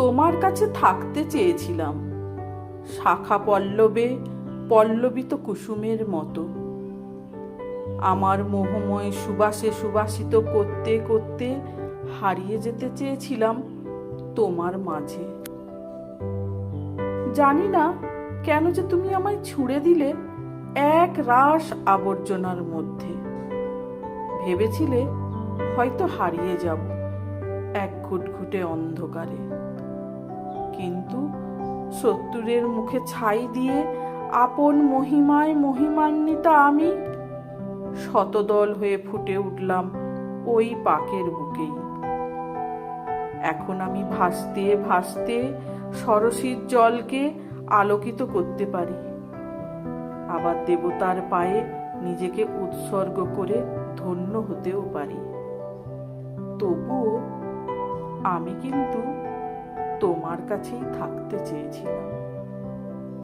তোমার কাছে থাকতে চেয়েছিলাম। শাখা পল্লবে পল্লবিত কুসুমের মতো। আমার মোহময় সুবাসে সুবাসিত করতে করতে হারিয়ে যেতে চেয়েছিলাম তোমার মাঝে। জানি না কেন যে তুমি আমায় ছুড়ে দিলে এক রাস আবর্জনার মধ্যে। ভেবেছিলে হয়তো হারিয়ে যাব এক ঘুটঘুটে অন্ধকারে। কিন্তু সত্তরের মুখে ছাই দিয়ে আপন মহিমায় মহিমান্বিতা আমি শতদল হয়ে ফুটে উঠলাম ওই পাকের বুকেই। এখন আমি ভাসতে ভাসতে সরসীর জলকে আলোকিত করতে পারি। আবার দেবতার পায়ে নিজেকে উৎসর্গ করে ধন্য হতেও পারি। তবুও আমি কিন্তু তোমার কাছেই থাকতে চেয়েছিলাম